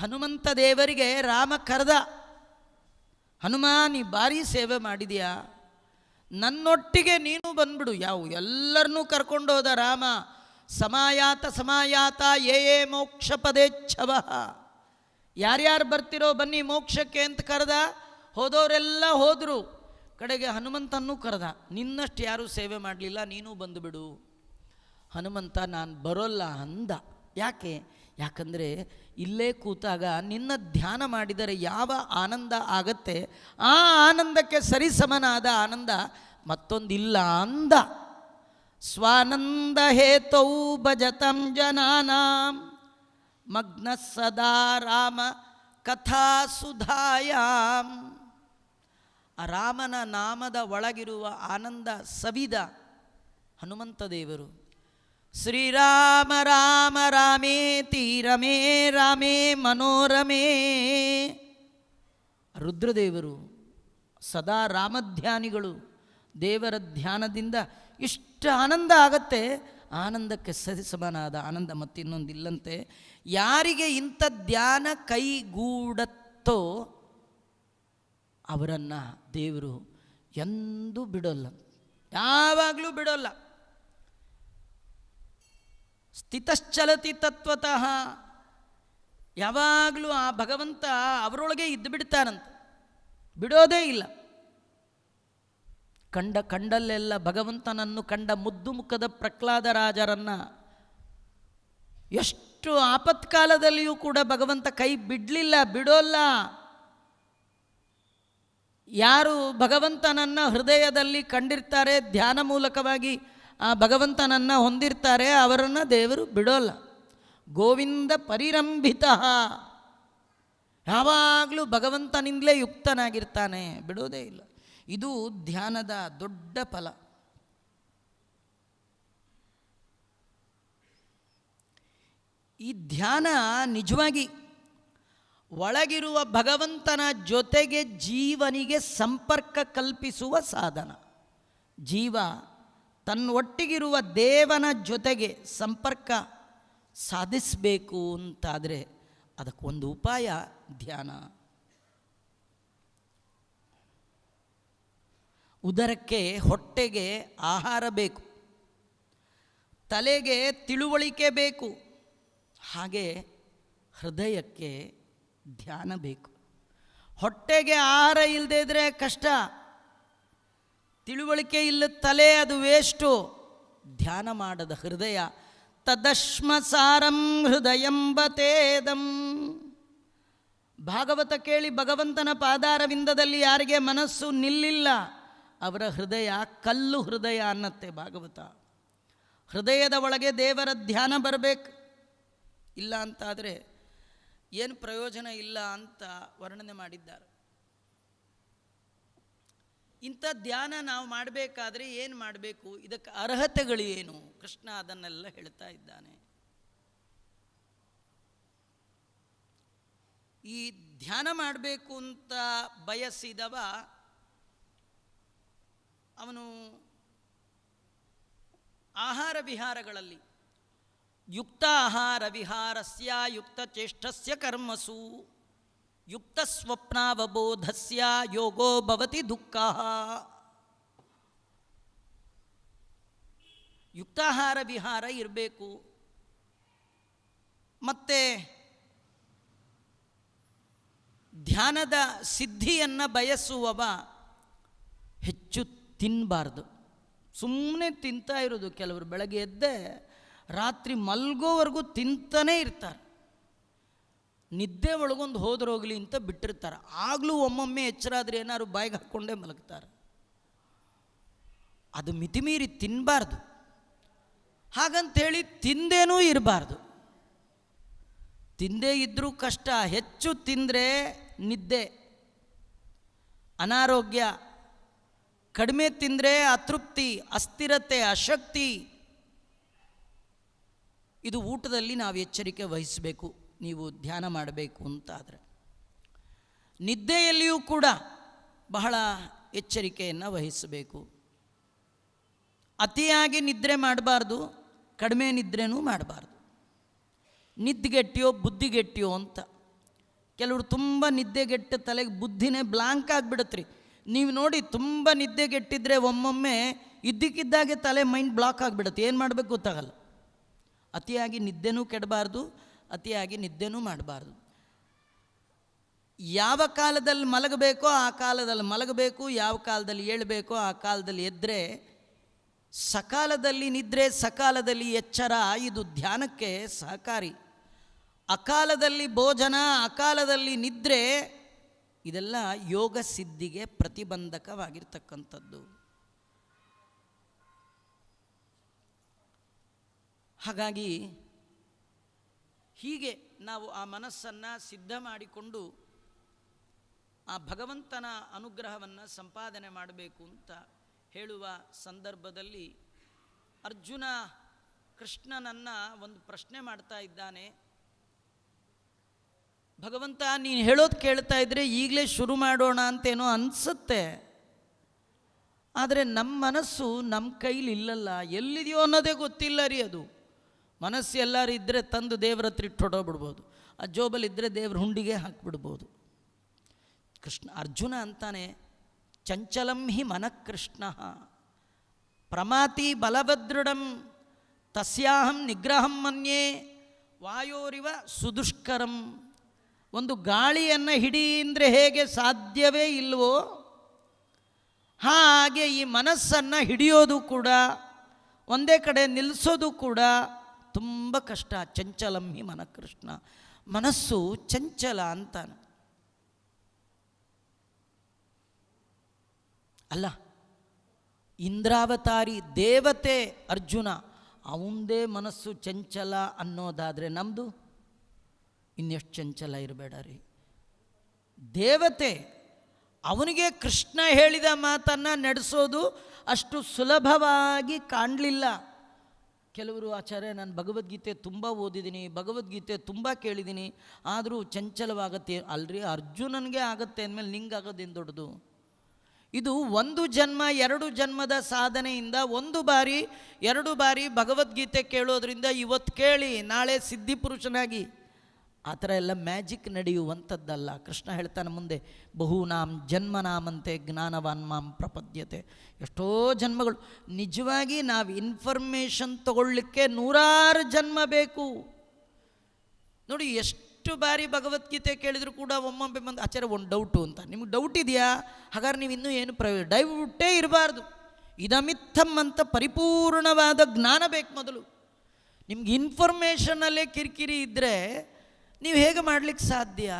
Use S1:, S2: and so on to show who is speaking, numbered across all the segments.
S1: ಹನುಮಂತ ದೇವರಿಗೆ ರಾಮ ಕರೆದ ಹನುಮ ನೀ ಭಾರಿ ಸೇವೆ ಮಾಡಿದೀಯಾ? ನನ್ನೊಟ್ಟಿಗೆ ನೀನು ಬಂದ್ಬಿಡು. ಯಾವ, ಎಲ್ಲರನ್ನೂ ಕರ್ಕೊಂಡು ಹೋದ ರಾಮ, ಸಮಾಯಾತ ಸಮಾಯಾತ ಏ ಏ ಮೋಕ್ಷ ಪದೇಚ್ಛವ ಯಾರ್ಯಾರು ಬರ್ತಿರೋ ಬನ್ನಿ ಮೋಕ್ಷಕ್ಕೆ ಅಂತ ಕರೆದ, ಹೋದವರೆಲ್ಲ ಹೋದರು. ಕಡೆಗೆ ಹನುಮಂತನ್ನೂ ಕರೆದ, ನಿನ್ನಷ್ಟು ಯಾರೂ ಸೇವೆ ಮಾಡಲಿಲ್ಲ, ನೀನು ಬಂದುಬಿಡು. ಹನುಮಂತ, ನಾನು ಬರೋಲ್ಲ ಅಂದ. ಯಾಕೆ? ಯಾಕಂದರೆ ಇಲ್ಲೇ ಕೂತಾಗ ನಿನ್ನ ಧ್ಯಾನ ಮಾಡಿದರೆ ಯಾವ ಆನಂದ ಆಗತ್ತೆ? ಆ ಆನಂದಕ್ಕೆ ಸರಿಸಮನಾದ ಆನಂದ ಮತ್ತೊಂದಿಲ್ಲ ಅಂದ. ಸ್ವಾನಂದ ಹೇತೌ ಭಜತಂ ಜನಾನಾಂ. ಮಗ್ನ ಸದಾ ರಾಮ ಕಥಾ ಸುಧಾಯಾಮ್ ರಾಮನ ನಾಮದ ಒಳಗಿರುವ ಆನಂದ ಸವಿದ ಹನುಮಂತ ದೇವರು ಶ್ರೀರಾಮ ರಾಮ ರಾಮೇ, ತೀರಮೇ, ರಾಮೇ, ಮನೋರಮೇ. ರುದ್ರದೇವರು ಸದಾ ರಾಮಧ್ಯಾನಿಗಳು. ದೇವರ ಧ್ಯಾನದಿಂದ ಇಷ್ಟು ಆನಂದ ಆಗತ್ತೆ. ಆನಂದಕ್ಕೆ ಸರಿಸಮನಾದ ಆನಂದ ಮತ್ತಿನ್ನೊಂದಿಲ್ಲಂತೆ. ಯಾರಿಗೆ ಇಂಥ ಧ್ಯಾನ ಕೈಗೂಡತ್ತೋ ಅವರನ್ನು ದೇವರು ಎಂದೂ ಬಿಡೋಲ್ಲ. ಯಾವಾಗಲೂ ಬಿಡೋಲ್ಲ. ಸ್ಥಿತಶ್ಚಲತಿ ತತ್ವತಃ. ಯಾವಾಗಲೂ ಆ ಭಗವಂತ ಅವರೊಳಗೆ ಇದ್ದು ಬಿಡ್ತಾರಂತ ಬಿಡೋದೇ ಇಲ್ಲ. ಕಂಡ ಕಂಡಲ್ಲೆಲ್ಲ ಭಗವಂತನನ್ನು ಕಂಡ ಮುದ್ದು ಮುಖದ ಪ್ರಹ್ಲಾದ ರಾಜರನ್ನ ಎಷ್ಟು ಆಪತ್ಕಾಲದಲ್ಲಿಯೂ ಕೂಡ ಭಗವಂತ ಕೈ ಬಿಡಲಿಲ್ಲ, ಬಿಡೋಲ್ಲ. ಯಾರು ಭಗವಂತನನ್ನು ಹೃದಯದಲ್ಲಿ ಕಂಡಿರ್ತಾರೆ, ಧ್ಯಾನ ಮೂಲಕವಾಗಿ ಆ ಭಗವಂತನನ್ನು ಹೊಂದಿರ್ತಾರೆ, ಅವರನ್ನು ದೇವರು ಬಿಡೋಲ್ಲ. ಗೋವಿಂದ ಪರಿರಂಭಿತ. ಯಾವಾಗಲೂ ಭಗವಂತನಿಂದಲೇ ಯುಕ್ತನಾಗಿರ್ತಾನೆ, ಬಿಡೋದೇ ಇಲ್ಲ. ಇದು ಧ್ಯಾನದ ದೊಡ್ಡ ಫಲ. ಈ ಧ್ಯಾನ ನಿಜವಾಗಿ ಒಳಗಿರುವ ಭಗವಂತನ ಜೊತೆಗೆ ಜೀವನಿಗೆ ಸಂಪರ್ಕ ಕಲ್ಪಿಸುವ ಸಾಧನ. ಜೀವ ತನ್ನೊಟ್ಟಿಗಿರುವ ದೇವನ ಜೊತೆಗೆ ಸಂಪರ್ಕ ಸಾಧಿಸಬೇಕು ಅಂತಾದರೆ ಅದಕ್ಕೊಂದು ಉಪಾಯ, ಧ್ಯಾನ. ಉದರಕ್ಕೆ ಹೊಟ್ಟೆಗೆ ಆಹಾರ ಬೇಕು. ತಲೆಗೆ ತಿಳುವಳಿಕೆ ಬೇಕು. ಹಾಗೆ ಹೃದಯಕ್ಕೆ ಧ್ಯಾನ ಬೇಕು. ಹೊಟ್ಟೆಗೆ ಆಹಾರ ಇಲ್ಲದೇ ಇದ್ದರೆ ಕಷ್ಟ. ತಿಳುವಳಿಕೆ ಇಲ್ಲ ತಲೆ ಅದು ವೇಷ್ಟು. ಧ್ಯಾನ ಮಾಡದ ಹೃದಯ, ತದಶ್ಮಸಾರಂ ಹೃದಯಂಬತೇದಂ ಭಾಗವತ ಕೇಳಿ ಭಗವಂತನ ಪಾದಾರವಿಂದದಲ್ಲಿ ಯಾರಿಗೆ ಮನಸ್ಸು ನಿಲ್ಲಿಲ್ಲ, ಅವರ ಹೃದಯ ಕಲ್ಲು ಹೃದಯ ಅನ್ನತ್ತೆ ಭಾಗವತ. ಹೃದಯದ ಒಳಗೆ ದೇವರ ಧ್ಯಾನ ಬರಬೇಕು. ಇಲ್ಲ ಅಂತಾದರೆ ಏನು ಪ್ರಯೋಜನ ಇಲ್ಲ ಅಂತ ವರ್ಣನೆ ಮಾಡಿದ್ದಾರೆ. ಇಂಥ ಧ್ಯಾನ ನಾವು ಮಾಡಬೇಕಾದ್ರೆ ಏನು ಮಾಡಬೇಕು? ಇದಕ್ಕೆ ಅರ್ಹತೆಗಳು ಏನು? ಕೃಷ್ಣ ಅದನ್ನೆಲ್ಲ ಹೇಳ್ತಾ ಇದ್ದಾನೆ. ಈ ಧ್ಯಾನ ಮಾಡಬೇಕು ಅಂತ ಬಯಸಿದವ ಅವನು ಆಹಾರ ವಿಹಾರಗಳಲ್ಲಿ ಯುಕ್ತ ಆಹಾರ ವಿಹಾರಸ್ಯ ಯುಕ್ತ ಚೇಷ್ಟಸ್ಯ ಕರ್ಮಸು. ಯುಕ್ತ ಸ್ವಪ್ನಾವಬೋಧಸ್ಯ ಯೋಗೋ ಭವತಿ ದುಃಖ. ಯುಕ್ತಾಹಾರ ವಿಹಾರ ಇರಬೇಕು. ಮತ್ತೆ ಧ್ಯಾನದ ಸಿದ್ಧಿಯನ್ನು ಬಯಸುವವ ಹೆಚ್ಚು ತಿನ್ನಬಾರ್ದು ಸುಮ್ಮನೆ ತಿಂತಾ ಇರೋದು. ಕೆಲವರು ಬೆಳಗ್ಗೆ ಎದ್ದೆ ರಾತ್ರಿ ಮಲ್ಗೋವರೆಗೂ ತಿಂತಾನೇ ಇರ್ತಾರೆ. ನಿದ್ದೆ ಒಳಗೊಂದು ಹೋದ್ರೋಗ್ಲಿ ಅಂತ ಬಿಟ್ಟಿರ್ತಾರೆ. ಆಗಲೂ ಒಮ್ಮೊಮ್ಮೆ ಎಚ್ಚರಾದ್ರೆ ಏನಾದ್ರು ಬಾಯಿಗೆ ಹಾಕ್ಕೊಂಡೇ ಮಲಗ್ತಾರೆ. ಅದು ಮಿತಿಮೀರಿ ತಿನ್ನಬಾರ್ದು ಹಾಗಂತೇಳಿ ತಿಂದೇನೂ ಇರಬಾರ್ದು. ತಿಂದೇ ಇದ್ದರೂ ಕಷ್ಟ, ಹೆಚ್ಚು ತಿಂದರೆ ನಿದ್ದೆ, ಅನಾರೋಗ್ಯ, ಕಡಿಮೆ ತಿಂದರೆ ಅತೃಪ್ತಿ, ಅಸ್ಥಿರತೆ, ಅಶಕ್ತಿ. ಇದು ಊಟದಲ್ಲಿ ನಾವು ಎಚ್ಚರಿಕೆ ವಹಿಸಬೇಕು. ನೀವು ಧ್ಯಾನ ಮಾಡಬೇಕು ಅಂತಾದರೆ. ನಿದ್ದೆಯಲ್ಲಿಯೂ ಕೂಡ ಬಹಳ ಎಚ್ಚರಿಕೆಯನ್ನು ವಹಿಸಬೇಕು. ಅತಿಯಾಗಿ ನಿದ್ರೆ ಮಾಡಬಾರ್ದು, ಕಡಿಮೆ ನಿದ್ರೆನೂ ಮಾಡಬಾರ್ದು. ನಿದ್ದೆಗೆಟ್ಟಿಯೋ, ಬುದ್ಧಿಗೆಟ್ಟಿಯೋ ಅಂತ. ಕೆಲವರು ತುಂಬ ನಿದ್ದೆಗೆಟ್ಟ ತಲೆಗೆ ಬುದ್ಧಿನೇ ಬ್ಲಾಂಕ್ ಆಗಿಬಿಡತ್ರಿ. ನೀವು ನೋಡಿ ತುಂಬ ನಿದ್ದೆಗೆಟ್ಟಿದ್ರೆ ಒಮ್ಮೊಮ್ಮೆ ಇದ್ದಕ್ಕಿದ್ದಾಗೆ ತಲೆ ಮೈಂಡ್ ಬ್ಲಾಕ್ ಆಗಿಬಿಡುತ್ತೆ. ಏನು ಮಾಡಬೇಕು ಗೊತ್ತಾಗಲ್ಲ. ಅತಿಯಾಗಿ ನಿದ್ದೆನೂ ಕೆಡಬಾರ್ದು ಅತಿಯಾಗಿ ನಿದ್ದೆನೂ ಮಾಡಬಾರ್ದು. ಯಾವ ಕಾಲದಲ್ಲಿ ಮಲಗಬೇಕೋ ಆ ಕಾಲದಲ್ಲಿ ಮಲಗಬೇಕು, ಯಾವ ಕಾಲದಲ್ಲಿ ಏಳಬೇಕೋ ಆ ಕಾಲದಲ್ಲಿ ಎದ್ದರೆ ಸಕಾಲದಲ್ಲಿ ನಿದ್ರೆ ಸಕಾಲದಲ್ಲಿ ಎಚ್ಚರ, ಇದು ಧ್ಯಾನಕ್ಕೆ ಸಹಕಾರಿ. ಅಕಾಲದಲ್ಲಿ ಭೋಜನ, ಅಕಾಲದಲ್ಲಿ ನಿದ್ರೆ, ಇದೆಲ್ಲ ಯೋಗ ಸಿದ್ಧಿಗೆ ಪ್ರತಿಬಂಧಕವಾಗಿರ್ತಕ್ಕಂಥದ್ದು. ಹಾಗಾಗಿ ಹೀಗೆ ನಾವು ಆ ಮನಸ್ಸನ್ನು ಸಿದ್ಧ ಮಾಡಿಕೊಂಡು ಆ ಭಗವಂತನ ಅನುಗ್ರಹವನ್ನು ಸಂಪಾದನೆ ಮಾಡಬೇಕು ಅಂತ ಹೇಳುವ ಸಂದರ್ಭದಲ್ಲಿ ಅರ್ಜುನ ಕೃಷ್ಣನನ್ನು ಒಂದು ಪ್ರಶ್ನೆ ಮಾಡ್ತಾ ಇದ್ದಾನೆ. ಭಗವಂತ, ನೀನು ಹೇಳೋದು ಕೇಳ್ತಾ ಇದ್ರೆ ಈಗಲೇ ಶುರು ಮಾಡೋಣ ಅಂತೇನೋ ಅನಿಸುತ್ತೆ. ಆದರೆ ನಮ್ಮ ಮನಸ್ಸು ನಮ್ಮ ಕೈಲಿ ಇಲ್ಲಲ್ಲ ಎಲ್ಲಿದೆಯೋ ಅನ್ನೋದೇ ಗೊತ್ತಿಲ್ಲ ರೀ ಅದು. ಮನಸ್ಸು ಎಲ್ಲರೂ ಇದ್ದರೆ ತಂದು ದೇವ್ರ ಹತ್ರ ಇಟ್ಟು ಹೊಡೋಗ್ಬಿಡ್ಬೋದು. ಆ ಜೋಬಲ್ಲಿದ್ದರೆ ದೇವ್ರ ಹುಂಡಿಗೆ ಹಾಕಿಬಿಡ್ಬೋದು. ಕೃಷ್ಣ, ಅರ್ಜುನ ಅಂತಾನೆ, ಚಂಚಲಂ ಹಿ ಮನಃಕೃಷ್ಣ. ಪ್ರಮಾತಿ ಬಲಭದೃಢಂ ತಸ್ಯಾಹಂ ನಿಗ್ರಹಂ ಮನ್ಯೇ, ವಾಯೋರಿವ ಸುದುಷ್ಕರಂ. ಒಂದು ಗಾಳಿಯನ್ನು ಹಿಡಿ ಹೇಗೆ ಸಾಧ್ಯವೇ ಇಲ್ವೋ, ಹಾಗೆ ಈ ಮನಸ್ಸನ್ನು ಹಿಡಿಯೋದು ಕೂಡ, ಒಂದೇ ಕಡೆ ನಿಲ್ಲಿಸೋದು ಕೂಡ ತುಂಬ ಕಷ್ಟ. ಚಂಚಲಂ ಹಿ ಮನಃಕೃಷ್ಣ. ಮನಸ್ಸು ಚಂಚಲ ಅಂತಾನೆ. ಅಲ್ಲ, ಇಂದ್ರಾವತಾರಿ ದೇವತೆ ಅರ್ಜುನ, ಅವಂದೇ ಮನಸ್ಸು ಚಂಚಲ ಅನ್ನೋದಾದರೆ ನಮ್ಮದು ಇನ್ನೆಷ್ಟು ಚಂಚಲ ಇರಬೇಡ ರೀ. ದೇವತೆ, ಅವನಿಗೆ ಕೃಷ್ಣ ಹೇಳಿದ ಮಾತನ್ನು ನಡೆಸೋದು ಅಷ್ಟು ಸುಲಭವಾಗಿ ಕಾಣಲಿಲ್ಲ. ಕೆಲವರು ಆಚಾರ್ಯ, ನಾನು ಭಗವದ್ಗೀತೆ ತುಂಬ ಓದಿದ್ದೀನಿ, ಭಗವದ್ಗೀತೆ ತುಂಬ ಕೇಳಿದ್ದೀನಿ, ಆದರೂ ಚಂಚಲವಾಗತ್ತೆ. ಅಲ್ರಿ, ಅರ್ಜುನನಿಗೆ ಆಗತ್ತೆ ಅಂದಮೇಲೆ ನಿಂಗೆ ಆಗೋದೇನು ದೊಡ್ಡದು? ಇದು ಒಂದು ಜನ್ಮ, ಎರಡು ಜನ್ಮದ ಸಾಧನೆಯಿಂದ ಒಂದು ಬಾರಿ, ಎರಡು ಬಾರಿ ಭಗವದ್ಗೀತೆ ಕೇಳೋದ್ರಿಂದ ಇವತ್ತು ಕೇಳಿ, ನಾಳೆ ಸಿದ್ಧಿಪುರುಷನಾಗಿ ಆ ಥರ ಎಲ್ಲ ಮ್ಯಾಜಿಕ್ ನಡೆಯುವಂಥದ್ದಲ್ಲ. ಕೃಷ್ಣ ಹೇಳ್ತಾನೆ ಮುಂದೆ, ಬಹುನಾಂ ಜನ್ಮನಾಮಂತೆ ಜ್ಞಾನವಾನ್ ಮಾಂ ಪ್ರಪದ್ಯತೆ. ಎಷ್ಟೋ ಜನ್ಮಗಳು, ನಿಜವಾಗಿ ನಾವು ಇನ್ಫಾರ್ಮೇಷನ್ ತಗೊಳ್ಳಿಕ್ಕೆ ನೂರಾರು ಜನ್ಮ ಬೇಕು. ನೋಡಿ, ಎಷ್ಟು ಬಾರಿ ಭಗವದ್ಗೀತೆ ಕೇಳಿದರೂ ಕೂಡ ಒಮ್ಮೊಮ್ಮೆ ಬಂದು, ಆಚಾರ್ಯ, ಒಂದು ಡೌಟು ಅಂತ. ನಿಮ್ಗೆ ಡೌಟ್ ಇದೆಯಾ? ಹಾಗಾದ್ರೆ ನೀವು ಇನ್ನೂ ಏನು ಪ್ರಯೋಜನ ಡೌಟೇ ಇರಬಾರ್ದು. ಇದಮಿತ್ತಮ್ ಅಂತ ಪರಿಪೂರ್ಣವಾದ ಜ್ಞಾನ ಬೇಕು ಮೊದಲು. ನಿಮ್ಗೆ ಇನ್ಫಾರ್ಮೇಷನಲ್ಲೇ ಕಿರಿಕಿರಿ ಇದ್ದರೆ ನೀವು ಹೇಗೆ ಮಾಡಲಿಕ್ಕೆ ಸಾಧ್ಯ?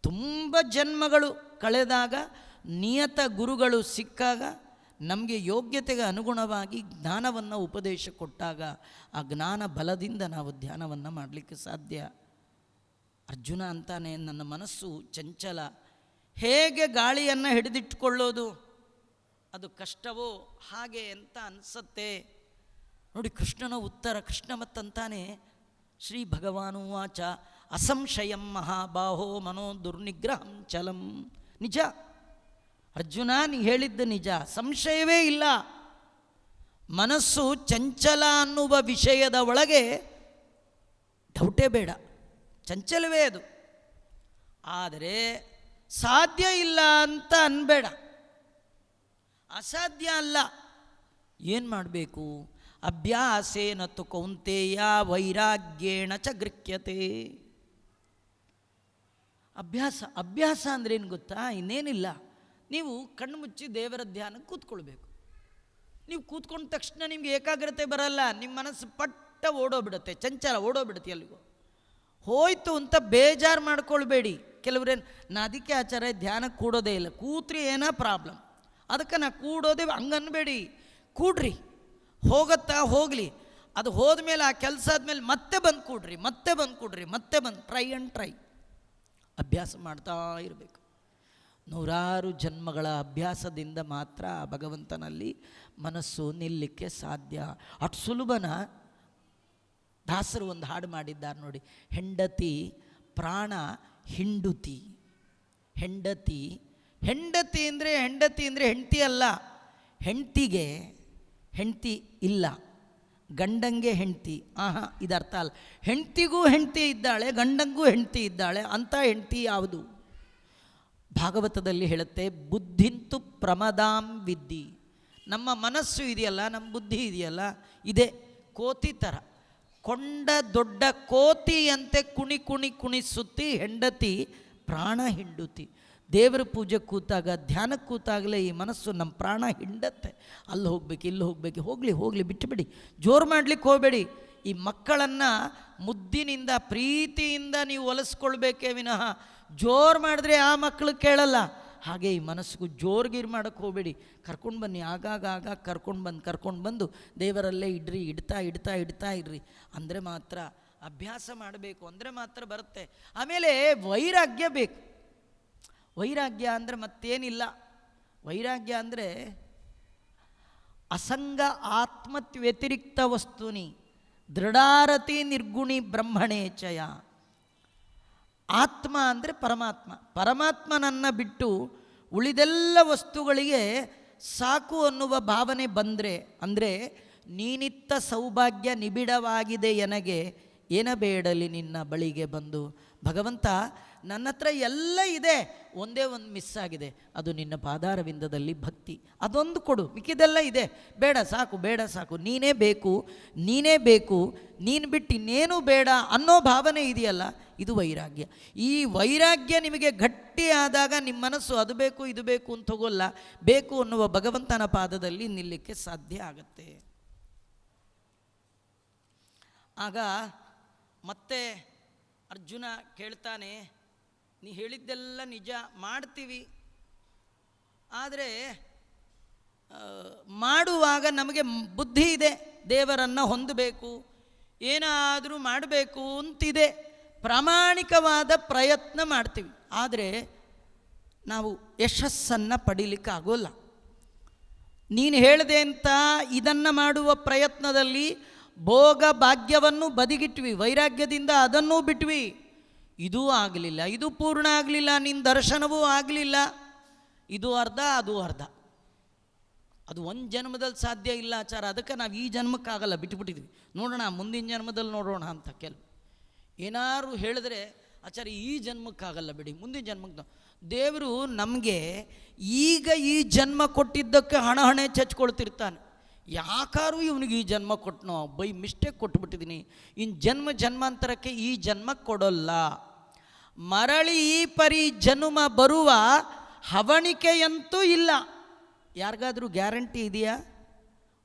S1: ತುಂಬ ಜನ್ಮಗಳು ಕಳೆದಾಗ ನಿಯತ ಗುರುಗಳು ಸಿಕ್ಕಾಗ ನಮಗೆ ಯೋಗ್ಯತೆಗೆ ಅನುಗುಣವಾಗಿ ಜ್ಞಾನವನ್ನು ಉಪದೇಶ ಕೊಟ್ಟಾಗ ಆ ಜ್ಞಾನ ಬಲದಿಂದ ನಾವು ಧ್ಯಾನವನ್ನು ಮಾಡಲಿಕ್ಕೆ ಸಾಧ್ಯ. ಅರ್ಜುನ ಅಂತಾನೆ, ನನ್ನ ಮನಸ್ಸು ಚಂಚಲ. ಹೇಗೆ ಗಾಳಿಯನ್ನು ಹಿಡಿದಿಟ್ಟುಕೊಳ್ಳೋದು? ಅದು ಕಷ್ಟವೋ ಹಾಗೆ ಅಂತ ಅನಿಸತ್ತೆ. ನೋಡಿ ಕೃಷ್ಣನ ಉತ್ತರ, ಕೃಷ್ಣ ಮತ್ತಂತಾನೆ ಶ್ರೀ ಭಗವಾನುವಾಚ ಅಸಂಶಯಂ ಮಹಾಬಾಹೋ ಮನೋ ದುರ್ನಿಗ್ರಹಂ ಚಲಂ. ನಿಜ? ಅರ್ಜುನ, ನೀ ಹೇಳಿದ್ದು ನಿಜ. ಸಂಶಯವೇ ಇಲ್ಲ. ಮನಸ್ಸು ಚಂಚಲ ಅನ್ನುವ ವಿಷಯದ ಒಳಗೆ ಡೌಟೇ ಬೇಡ. ಚಂಚಲವೇ ಅದು. ಆದರೆ ಸಾಧ್ಯ ಇಲ್ಲ ಅಂತ ಅನ್ಬೇಡ. ಅಸಾಧ್ಯ ಅಲ್ಲ. ಏನು ಮಾಡಬೇಕು? ಅಭ್ಯಾಸೇನ ತು ಕೌಂತೆಯ ವೈರಾಗ್ಯೇಣ ಚ ಗೃಹ್ಯತೆ. ಅಭ್ಯಾಸ ಅಭ್ಯಾಸ ಅಂದ್ರೇನು ಗೊತ್ತಾ? ಇನ್ನೇನಿಲ್ಲ. ನೀವು ಕಣ್ಣು ಮುಚ್ಚಿ ದೇವರ ಧ್ಯಾನಕ್ಕೆ ಕೂತ್ಕೊಳ್ಬೇಕು. ನೀವು ಕೂತ್ಕೊಂಡ ತಕ್ಷಣ ನಿಮ್ಗೆ ಏಕಾಗ್ರತೆ ಬರಲ್ಲ. ನಿಮ್ಮ ಮನಸ್ಸು ಪಟ್ಟ ಓಡೋಗ್ಬಿಡುತ್ತೆ. ಚಂಚಲ ಓಡೋಗ್ಬಿಡುತ್ತೆ ಎಲ್ಲಿಗೂ ಹೋಯ್ತು ಅಂತ ಬೇಜಾರು ಮಾಡ್ಕೊಳ್ಬೇಡಿ. ಕೆಲವ್ರೇನು, ನಾ ಅದಕ್ಕೆ ಆಚಾರ ಧ್ಯಾನಕ್ಕೆ ಕೂಡೋದೇ ಇಲ್ಲ. ಕೂತ್ರಿ ಏನೋ ಪ್ರಾಬ್ಲಮ್ ಅದಕ್ಕೆ ನಾ ಕೂಡೋದೇ ಹಂಗನ್ಬೇಡಿ. ಕೂಡ್ರಿ. ಹೋಗತ್ತಾ ಹೋಗಲಿ. ಅದು ಹೋದ್ಮೇಲೆ ಆ ಕೆಲಸ ಆದಮೇಲೆ ಮತ್ತೆ ಬಂದು ಕೊಡ್ರಿ, ಮತ್ತೆ ಬಂದು ಕೊಡ್ರಿ, ಮತ್ತೆ ಬಂದು ಟ್ರೈ ಆ್ಯಂಡ್ ಟ್ರೈ ಅಭ್ಯಾಸ ಮಾಡ್ತಾ ಇರಬೇಕು. ನೂರಾರು ಜನ್ಮಗಳ ಅಭ್ಯಾಸದಿಂದ ಮಾತ್ರ ಆ ಭಗವಂತನಲ್ಲಿ ಮನಸ್ಸು ನಿಲ್ಲಕ್ಕೆ ಸಾಧ್ಯ. ಅಷ್ಟು ಸುಲಭನ ದಾಸರು ಒಂದು ಹಾಡು ಮಾಡಿದ್ದಾರೆ ನೋಡಿ. ಹೆಂಡತಿ ಪ್ರಾಣ ಹಿಂಡುತಿ. ಹೆಂಡತಿ ಹೆಂಡತಿ ಅಂದರೆ ಹೆಂಡತಿ ಅಂದರೆ ಹೆಂಡತಿ ಅಲ್ಲ. ಹೆಂಡತಿಗೆ ಹೆಂಡತಿ ಇಲ್ಲ. ಗಂಡಂಗೆ ಹೆಂಡ್ತಿ. ಆಹಾ, ಇದರ್ಥ ಅಲ್ಲ. ಹೆಂಡತಿಗೂ ಹೆಂಡತಿ ಇದ್ದಾಳೆ, ಗಂಡಂಗೂ ಹೆಂಡ್ತಿ ಇದ್ದಾಳೆ ಅಂಥ ಹೆಂಡತಿ ಯಾವುದು? ಭಾಗವತದಲ್ಲಿ ಹೇಳುತ್ತೆ, ಬುದ್ಧಿಂತು ಪ್ರಮದಾಂ ವಿದ್ಧಿ. ನಮ್ಮ ಮನಸ್ಸು ಇದೆಯಲ್ಲ, ನಮ್ಮ ಬುದ್ಧಿ ಇದೆಯಲ್ಲ, ಇದೆ ಕೋತಿ ಥರ ಕೊಂಡ ದೊಡ್ಡ ಕೋತಿಯಂತೆ ಕುಣಿ ಕುಣಿ ಕುಣಿಸುತ್ತಿ ಹೆಂಡತಿ ಪ್ರಾಣ ಹಿಂಡುತಿ. ದೇವರ ಪೂಜೆ ಕೂತಾಗ ಧ್ಯಾನಕ್ಕೆ ಕೂತಾಗಲೇ ಈ ಮನಸ್ಸು ನಮ್ಮ ಪ್ರಾಣ ಹಿಂಡತ್ತೆ. ಅಲ್ಲಿ ಹೋಗ್ಬೇಕು, ಇಲ್ಲಿ ಹೋಗ್ಬೇಕು, ಹೋಗಲಿ ಹೋಗಲಿ ಬಿಟ್ಟುಬಿಡಿ ಜೋರು ಮಾಡ್ಲಿಕ್ಕೆ ಹೋಗಬೇಡಿ. ಈ ಮಕ್ಕಳನ್ನು ಮುದ್ದಿನಿಂದ, ಪ್ರೀತಿಯಿಂದ ನೀವು ಒಲಿಸ್ಕೊಳ್ಬೇಕೇ ವಿನಃ ಜೋರು ಮಾಡಿದ್ರೆ ಆ ಮಕ್ಕಳು ಕೇಳಲ್ಲ. ಹಾಗೆ ಈ ಮನಸ್ಸಿಗೂ ಜೋರ್ಗೀರು ಮಾಡೋಕ್ಕೆ ಹೋಗಬೇಡಿ. ಕರ್ಕೊಂಡು ಬನ್ನಿ, ಆಗಾಗ ಆಗಾಗ ಕರ್ಕೊಂಡು ಬಂದು ಕರ್ಕೊಂಡು ಬಂದು ದೇವರಲ್ಲೇ ಇಡ್ರಿ, ಇಡ್ತಾ ಇಡ್ತಾ ಇಡ್ತಾ ಇರ್ರಿ. ಅಂದರೆ ಮಾತ್ರ ಅಭ್ಯಾಸ ಮಾಡಬೇಕು, ಅಂದರೆ ಮಾತ್ರ ಬರುತ್ತೆ. ಆಮೇಲೆ ವೈರಾಗ್ಯ ಬೇಕು. ವೈರಾಗ್ಯ ಅಂದರೆ ಮತ್ತೇನಿಲ್ಲ. ವೈರಾಗ್ಯ ಅಂದರೆ ಅಸಂಗ ಆತ್ಮತ್ ವ್ಯತಿರಿಕ್ತ ವಸ್ತುನಿ. ದೃಢಾರತಿ ನಿರ್ಗುಣಿ ಬ್ರಹ್ಮಣೇಚಯ ಆತ್ಮ ಅಂದರೆ ಪರಮಾತ್ಮ. ಪರಮಾತ್ಮನನ್ನು ಬಿಟ್ಟು ಉಳಿದೆಲ್ಲ ವಸ್ತುಗಳಿಗೆ ಸಾಕು ಅನ್ನುವ ಭಾವನೆ ಬಂದರೆ, ಅಂದರೆ ನೀನಿತ್ತ ಸೌಭಾಗ್ಯ ನಿಬಿಡವಾಗಿದೆ ಎನಗೆ ಏನ ಬೇಡಲಿ ನಿನ್ನ ಬಳಿಗೆ ಬಂದು? ಭಗವಂತ ನನ್ನ ಹತ್ರ ಎಲ್ಲ ಇದೆ. ಒಂದೇ ಒಂದು ಮಿಸ್ ಆಗಿದೆ. ಅದು ನಿನ್ನ ಪಾದಾರವಿಂದದಲ್ಲಿ ಭಕ್ತಿ. ಅದೊಂದು ಕೊಡು. ಮಿಕ್ಕಿದೆಲ್ಲ ಇದೆ. ಬೇಡ, ಸಾಕು ಬೇಡ, ಸಾಕು. ನೀನೇ ಬೇಕು ನೀನೇ ಬೇಕು. ನೀನು ಬಿಟ್ಟು ಇನ್ನೇನು ಬೇಡ ಅನ್ನೋ ಭಾವನೆ ಇದೆಯಲ್ಲ? ಇದು ವೈರಾಗ್ಯ. ಈ ವೈರಾಗ್ಯ ನಿಮಗೆ ಗಟ್ಟಿಯಾದಾಗ ನಿಮ್ಮ ಮನಸ್ಸು ಅದು ಬೇಕು, ಇದು ಬೇಕು ಅಂತ ಹೋಗೋಲ್ಲ ಬೇಕು ಅನ್ನುವ ಭಗವಂತನ ಪಾದದಲ್ಲಿ ನಿಲ್ಲಕ್ಕೆ ಸಾಧ್ಯ ಆಗತ್ತೆ. ಆಗ ಮತ್ತೆ ಅರ್ಜುನ ಕೇಳ್ತಾನೆ, ನೀ ಹೇಳಿದ್ದೆಲ್ಲ ನಿಜ, ಮಾಡ್ತೀವಿ. ಆದರೆ ಮಾಡುವಾಗ ನಮಗೆ ಬುದ್ಧಿ ಇದೆ, ದೇವರನ್ನು ಹೊಂದಬೇಕು, ಏನಾದರೂ ಮಾಡಬೇಕು ಅಂತಿದೆ. ಪ್ರಾಮಾಣಿಕವಾದ ಪ್ರಯತ್ನ ಮಾಡ್ತೀವಿ. ಆದರೆ, ನಾವು ಯಶಸ್ಸನ್ನು ಪಡೀಲಿಕ್ಕೆ ಆಗೋಲ್ಲ ನೀನು ಹೇಳಿದೆ ಅಂತ ಇದನ್ನು ಮಾಡುವ ಪ್ರಯತ್ನದಲ್ಲಿ ಭೋಗ ಭಾಗ್ಯವನ್ನು ಬದಿಗಿಟ್ವಿ, ವೈರಾಗ್ಯದಿಂದ ಅದನ್ನೂ ಬಿಟ್ವಿ. ಇದೂ ಆಗಲಿಲ್ಲ, ಇದು ಪೂರ್ಣ ಆಗಲಿಲ್ಲ ನಿನ್ನ ದರ್ಶನವೂ ಆಗಲಿಲ್ಲ. ಇದು ಅರ್ಧ, ಅದು ಅರ್ಧ. ಅದು ಒಂದು ಜನ್ಮದಲ್ಲಿ ಸಾಧ್ಯ ಇಲ್ಲ ಆಚಾರ, ಅದಕ್ಕೆ ನಾವು ಈ ಜನ್ಮಕ್ಕಾಗಲ್ಲ, ಬಿಟ್ಬಿಟ್ಟಿದ್ವಿ. ನೋಡೋಣ, ಮುಂದಿನ ಜನ್ಮದಲ್ಲಿ ನೋಡೋಣ ಅಂತ ಕೆಲವು. ಏನಾರು ಹೇಳಿದ್ರೆ ಆಚಾರ, ಈ ಜನ್ಮಕ್ಕಾಗಲ್ಲ ಬಿಡಿ, ಮುಂದಿನ ಜನ್ಮಕ್ಕೆ ದೇವರು ನಮಗೆ ಈಗ ಈ ಜನ್ಮ ಕೊಟ್ಟಿದ್ದಕ್ಕೆ ಹಣ ಹಣೆ ಚಚ್ಕೊಳ್ತಿರ್ತಾನೆ. ಯಾಕಾರು ಇವನಿಗೆ ಈ ಜನ್ಮ ಕೊಟ್ಟನೋ ಬೈ ಮಿಸ್ಟೇಕ್ ಕೊಟ್ಬಿಟ್ಟಿದ್ದೀನಿ ಇನ್ನು ಜನ್ಮ ಜನ್ಮಾಂತರಕ್ಕೆ ಈ ಜನ್ಮ ಕೊಡೋಲ್ಲ. ಮರಳಿ ಈ ಪರಿ ಜನ್ಮ ಬರುವ ಹವಣಿಕೆಯಂತೂ ಇಲ್ಲ. ಯಾರಿಗಾದರೂ ಗ್ಯಾರಂಟಿ ಇದೆಯಾ?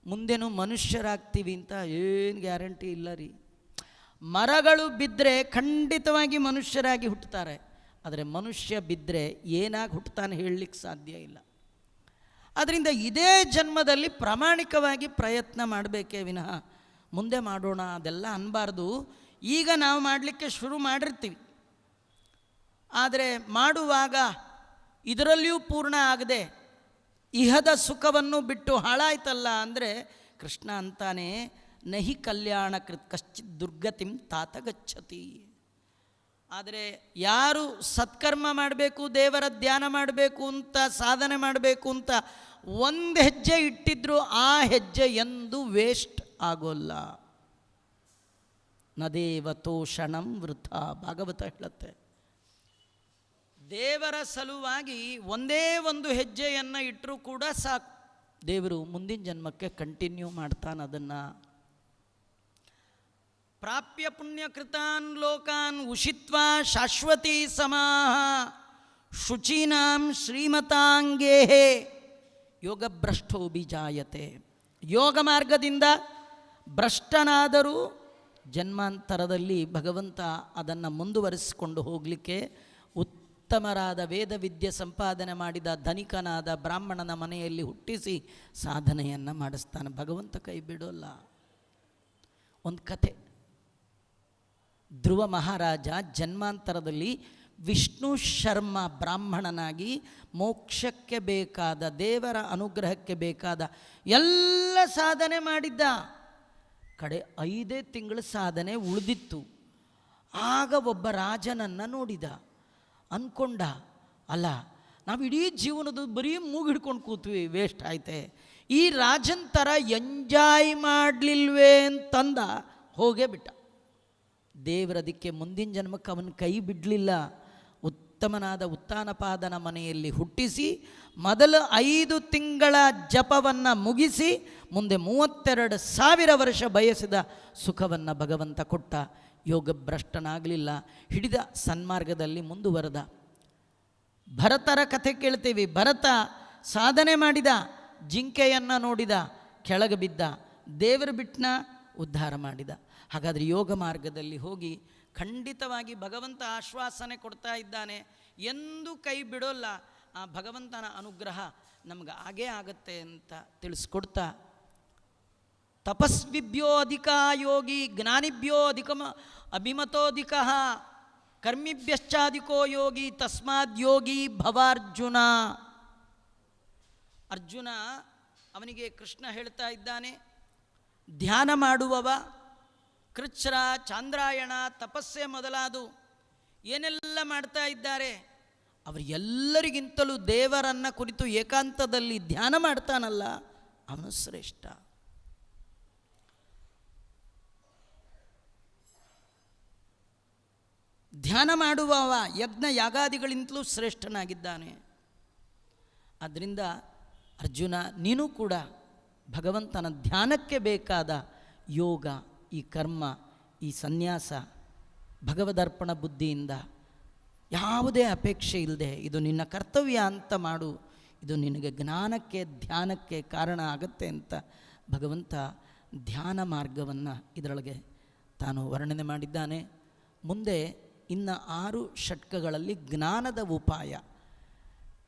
S1: ಮುಂದೇನು ಮನುಷ್ಯರಾಗ್ತೀವಿ ಅಂತ ಏನು ಗ್ಯಾರಂಟಿ ಇಲ್ಲ ರೀ. ಮರಗಳು ಬಿದ್ದರೆ ಖಂಡಿತವಾಗಿ ಮನುಷ್ಯರಾಗಿ ಹುಟ್ಟುತ್ತಾರೆ. ಆದರೆ ಮನುಷ್ಯ ಬಿದ್ದರೆ ಏನಾಗಿ ಹುಟ್ಟುತ್ತಾನೆ ಹೇಳಲಿಕ್ಕೆ ಸಾಧ್ಯ ಇಲ್ಲ. ಅದರಿಂದ ಇದೇ ಜನ್ಮದಲ್ಲಿ ಪ್ರಾಮಾಣಿಕವಾಗಿ ಪ್ರಯತ್ನ ಮಾಡಬೇಕೇ ವಿನಃ. ಮುಂದೆ ಮಾಡೋಣ, ಅದೆಲ್ಲ ಅನ್ನಬಾರ್ದು ಈಗ ನಾವು ಮಾಡಲಿಕ್ಕೆ ಶುರು ಮಾಡಿರ್ತೀವಿ. ಆದರೆ ಮಾಡುವಾಗ ಇದರಲ್ಲಿಯೂ ಪೂರ್ಣ ಆಗದೆ ಇಹದ ಸುಖವನ್ನು ಬಿಟ್ಟು ಹಾಳಾಯ್ತಲ್ಲ ಅಂದರೆ ಕೃಷ್ಣ ಅಂತಾನೆ, ನಹಿ ಕಲ್ಯಾಣ ಕೃತ್ ಕಶ್ಚಿತ್ ದುರ್ಗತಿಂ ತಾತ ಗಚ್ಚತಿ ಆದರೆ ಯಾರು ಸತ್ಕರ್ಮ ಮಾಡಬೇಕು, ದೇವರ ಧ್ಯಾನ ಮಾಡಬೇಕು ಅಂತ, ಸಾಧನೆ ಮಾಡಬೇಕು ಅಂತ ಒಂದು ಹೆಜ್ಜೆ ಇಟ್ಟಿದ್ರು ಆ ಹೆಜ್ಜೆ ಎಂದು ವೇಸ್ಟ್ ಆಗೋಲ್ಲ. ನದೇವ ತೋಷಣಂ ವೃಥ ಭಾಗವತ ಹೇಳುತ್ತೆ. ದೇವರ ಸಲುವಾಗಿ ಒಂದೇ ಒಂದು ಹೆಜ್ಜೆಯನ್ನು ಇಟ್ಟರೂ ಕೂಡ ಸಾಕು. ದೇವರು ಮುಂದಿನ ಜನ್ಮಕ್ಕೆ ಕಂಟಿನ್ಯೂ ಮಾಡ್ತಾನೆ ಅದನ್ನು. ಪ್ರಾಪ್ಯ ಪುಣ್ಯಕೃತಾನ್ ಲೋಕಾನ್ ಉಷಿತ್ವಾ ಶಾಶ್ವತಿ ಸಮಾಹ. ಶುಚೀನಾಂ ಶ್ರೀಮತಾಂಗೇ ಯೋಗಭ್ರಷ್ಟೋ ಬಿಜಾಯತೆ ಯೋಗ ಮಾರ್ಗದಿಂದ ಭ್ರಷ್ಟನಾದರೂ ಜನ್ಮಾಂತರದಲ್ಲಿ ಭಗವಂತ ಅದನ್ನು ಮುಂದುವರಿಸಿಕೊಂಡು ಹೋಗಲಿಕ್ಕೆ ಉತ್ತಮರಾದ ವೇದ ವಿದ್ಯೆ ಸಂಪಾದನೆ ಮಾಡಿದ ಧನಿಕನಾದ ಬ್ರಾಹ್ಮಣನ ಮನೆಯಲ್ಲಿ ಹುಟ್ಟಿಸಿ ಸಾಧನೆಯನ್ನು ಮಾಡಿಸ್ತಾನೆ. ಭಗವಂತ ಕೈ ಬಿಡೋಲ್ಲ. ಒಂದು ಕತೆ. ಧ್ರುವ ಮಹಾರಾಜ ಜನ್ಮಾಂತರದಲ್ಲಿ ವಿಷ್ಣು ಶರ್ಮ ಬ್ರಾಹ್ಮಣನಾಗಿ ಮೋಕ್ಷಕ್ಕೆ ಬೇಕಾದ, ದೇವರ ಅನುಗ್ರಹಕ್ಕೆ ಬೇಕಾದ ಎಲ್ಲ ಸಾಧನೆ ಮಾಡಿದ್ದ. ಕಡೆ ಐದೇ ತಿಂಗಳ ಸಾಧನೆ ಉಳಿದಿತ್ತು. ಆಗ ಒಬ್ಬ ರಾಜನನ್ನು ನೋಡಿದ. ಅಂದ್ಕೊಂಡ ಅಲ್ಲ, ನಾವು ಇಡೀ ಜೀವನದ ಬರೀ ಮೂಗಿಡ್ಕೊಂಡು ಕೂತ್ವಿ, ವೇಸ್ಟ್ ಆಯ್ತೆ. ಈ ರಾಜನ್ ಥರ ಎಂಜಾಯ್ ಮಾಡಲಿಲ್ವೇ? ಅಂತಂದ. ಹೋಗೇ ಬಿಟ್ಟ. ದೇವರದಕ್ಕೆ ಮುಂದಿನ ಜನ್ಮಕ್ಕೆ ಅವನ ಕೈ ಬಿಡಲಿಲ್ಲ. ಉತ್ತಮನಾದ ಉತ್ತಾನಪಾದನ ಮನೆಯಲ್ಲಿ ಹುಟ್ಟಿಸಿ, ಮೊದಲು ಐದು ತಿಂಗಳ ಜಪವನ್ನು ಮುಗಿಸಿ, ಮುಂದೆ ಮೂವತ್ತೆರಡು ಸಾವಿರ ವರ್ಷ ಬಯಸಿದ ಸುಖವನ್ನು ಭಗವಂತ ಕೊಟ್ಟ. ಯೋಗಭ್ರಷ್ಟನಾಗಲಿಲ್ಲ. ಹಿಡಿದ ಸನ್ಮಾರ್ಗದಲ್ಲಿ ಮುಂದುವರೆದ. ಭರತರ ಕಥೆ ಕೇಳ್ತೀವಿ. ಭರತ ಸಾಧನೆ ಮಾಡಿದ, ಜಿಂಕೆಯನ್ನು ನೋಡಿದ, ಕೆಳಗೆ ಬಿದ್ದ. ದೇವರು ಬಿಟ್ಟನ ಉದ್ಧಾರ ಮಾಡಿದ. ಹಾಗಾದರೆ ಯೋಗ ಮಾರ್ಗದಲ್ಲಿ ಹೋಗಿ ಖಂಡಿತವಾಗಿ ಭಗವಂತ ಆಶ್ವಾಸನೆ ಕೊಡ್ತಾ ಇದ್ದಾನೆ ಎಂದು ಕೈ ಬಿಡೋಲ್ಲ, ಆ ಭಗವಂತನ ಅನುಗ್ರಹ ನಮ್ಗೆ ಆಗೇ ಆಗತ್ತೆ ಅಂತ ತಿಳಿಸ್ಕೊಡ್ತಾ. ತಪಸ್ವಿಭ್ಯೋ ಅಧಿಕ ಯೋಗಿ ಜ್ಞಾನಿಭ್ಯೋ ಅಧಿಕಮ ಅಭಿಮತೋಧಿಕ, ಕರ್ಮಿಭ್ಯಶ್ಚಾಧಿಕೋ ಯೋಗಿ ತಸ್ಮಾದ ಯೋಗಿ ಭವಾರ್ಜುನ. ಅರ್ಜುನ ಅವನಿಗೆ ಕೃಷ್ಣ ಹೇಳ್ತಾ ಇದ್ದಾನೆ, ಧ್ಯಾನ ಮಾಡುವವ ಕೃಚ್ಛ್ರ ಚಾಂದ್ರಾಯಣ ತಪಸ್ಸೆ ಮೊದಲಾದು ಏನೆಲ್ಲ ಮಾಡ್ತಾ ಇದ್ದಾರೆ ಅವರು ಎಲ್ಲರಿಗಿಂತಲೂ ದೇವರನ್ನ ಕುರಿತು ಏಕಾಂತದಲ್ಲಿ ಧ್ಯಾನ ಮಾಡ್ತಾನಲ್ಲ, ಅವನು ಶ್ರೇಷ್ಠ. ಧ್ಯಾನ ಮಾಡುವವ ಯಜ್ಞ ಯಾಗಾದಿಗಳಿಂತಲೂ ಶ್ರೇಷ್ಠನಾಗಿದ್ದಾನೆ. ಆದ್ದರಿಂದ ಅರ್ಜುನ, ನೀನು ಕೂಡ ಭಗವಂತನ ಧ್ಯಾನಕ್ಕೆ ಬೇಕಾದ ಯೋಗ ಈ ಕರ್ಮ, ಈ ಸನ್ಯಾಸ, ಭಗವದರ್ಪಣ ಬುದ್ಧಿಯಿಂದ ಯಾವುದೇ ಅಪೇಕ್ಷೆ ಇಲ್ಲದೆ ಇದು ನಿನ್ನ ಕರ್ತವ್ಯ ಅಂತ ಮಾಡು, ಇದು ನಿನಗೆ ಜ್ಞಾನಕ್ಕೆ, ಧ್ಯಾನಕ್ಕೆ ಕಾರಣ ಆಗತ್ತೆ ಅಂತ ಭಗವಂತ ಧ್ಯಾನ ಮಾರ್ಗವನ್ನು ಇದರೊಳಗೆ ತಾನು ವರ್ಣನೆ ಮಾಡಿದ್ದಾನೆ. ಮುಂದೆ ಇನ್ನು ಆರು ಷಟ್ಕಗಳಲ್ಲಿ ಜ್ಞಾನದ ಉಪಾಯ.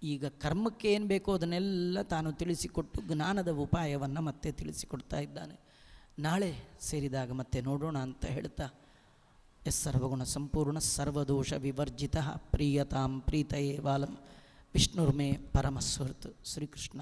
S1: ಈಗ ಕರ್ಮಕ್ಕೆ ಏನು ಬೇಕೋ ಅದನ್ನೆಲ್ಲ ತಾನು ತಿಳಿಸಿಕೊಟ್ಟು ಜ್ಞಾನದ ಉಪಾಯವನ್ನು ಮತ್ತೆ ತಿಳಿಸಿಕೊಡ್ತಾ ಇದ್ದಾನೆ. ನಾಳೆ ಸೇರಿದಾಗ ಮತ್ತೆ ನೋಡೋಣ ಅಂತ ಹೇಳ್ತಾ, ಎಸ್ ಸರ್ವಗುಣ ಸಂಪೂರ್ಣ ಸರ್ವದೋಷ ವಿವರ್ಜಿತ ಪ್ರಿಯತಾಂ ಪ್ರೀತಯೇ ವಾಲಂ. ವಿಷ್ಣುರ್ಮೇ ಪರಮಸ್ವರ್ತು. ಶ್ರೀಕೃಷ್ಣ